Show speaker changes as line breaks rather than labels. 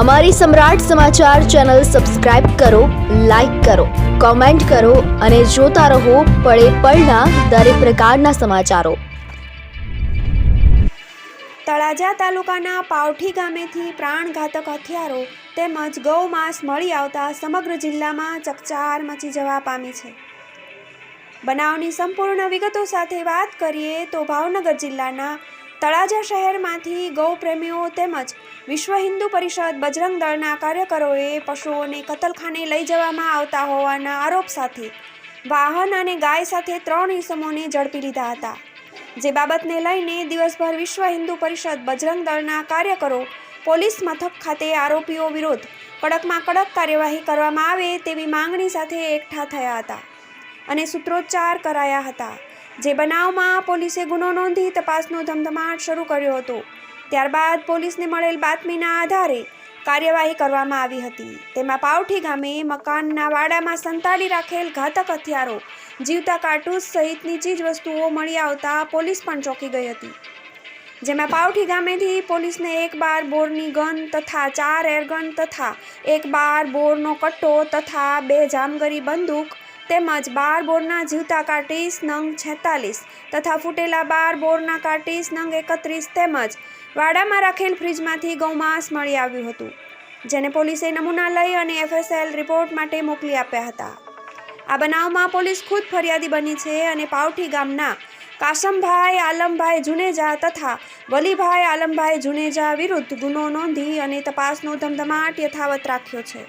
અમારી Samrat Samachar channel subscribe કરો, like કરો, કોમેન્ટ કરો અને જોતા રહો પળે પળના દરેક પ્રકારના સમાચારો.
તળાજા તાલુકાના પાવઠી ગામેથી પ્રાણઘાતક હથિયારો તેમજ ગૌ માંસ મળી આવતા સમગ્ર જિલ્લામાં ચકચાર મચી જવા પામી છે. બનાવની સંપૂર્ણ વિગતો સાથે વાત કરીએ તો ભાવનગર જિલ્લાના તળાજા શહેરમાંથી ગૌપ્રેમીઓ તેમજ વિશ્વ હિન્દુ પરિષદ બજરંગ દળના કાર્યકરોએ પશુઓને કતલખાને લઈ જવામાં આવતા હોવાના આરોપ સાથે વાહન અને ગાય સાથે ત્રણ ઇસમોને ઝડપી લીધા હતા. જે બાબતને લઈને દિવસભર વિશ્વ હિન્દુ પરિષદ બજરંગ દળના કાર્યકરો, પોલીસ મથક ખાતે આરોપીઓ વિરુદ્ધ કડકમાં કડક કાર્યવાહી કરવામાં આવે તેવી માંગણી સાથે એકઠા થયા હતા અને સૂત્રોચ્ચાર કરાયા હતા. જે બનાવમાં પોલીસે ગુનો નોંધી તપાસનો ધમધમાટ શરૂ કર્યો હતો. ત્યારબાદ પોલીસને મળેલ બાતમીના આધારે કાર્યવાહી કરવામાં આવી હતી. તેમાં પાવઠી ગામે મકાનના વાડામાં સંતાડી રાખેલ ઘાતક હથિયારો, જીવતા કાર્ટૂસ સહિતની ચીજવસ્તુઓ મળી આવતા પોલીસ પણ ચોંકી ગઈ હતી. જેમાં પાવઠી ગામેથી પોલીસને એક બાર બોરની ગન તથા ચાર એરગન તથા એક બાર બોરનો કટ્ટો તથા બે જામગરી બંદૂક તેમજ બાર બોરના જીવતા કાર્ટીસ નંગ છેતાલીસ તથા ફૂટેલા બાર બોરના કાર્ટીસ નંગ એકત્રીસ તેમજ વાડામાં રાખેલ ફ્રીજમાંથી ગૌમાંસ મળી આવ્યું હતું, જેને પોલીસે નમૂના લઈ અને એફએસએલ રિપોર્ટ માટે મોકલી આપ્યા હતા. આ બનાવમાં પોલીસ ખુદ ફરિયાદી બની છે અને પાવઠી ગામના કાસમભાઈ આલમભાઈ જુનેજા તથા વલીભાઈ આલમભાઈ જુનેજા વિરુદ્ધ ગુનો નોંધી અને તપાસનો ધમધમાટ યથાવત રાખ્યો છે.